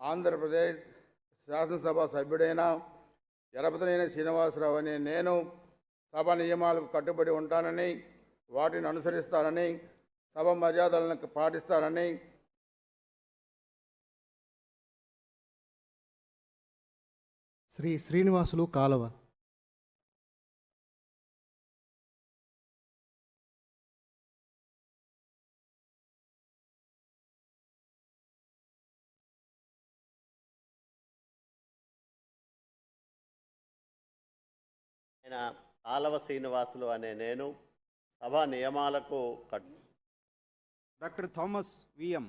ఆంధ్రప్రదేశ్ శాసనసభ సభ్యుడైన ఎరపతనేని శ్రీనివాసరావు అనే నేను సభ నియమాలకు కట్టుబడి ఉంటానని వాటిని అనుసరిస్తానని సభ మర్యాదలను పాటిస్తానని శ్రీ శ్రీనివాసులు కాలవ. ఆయన ఆలవ శ్రీనివాసులు అనే నేను సభా నియమాలకు డాక్టర్ థామస్ విఎం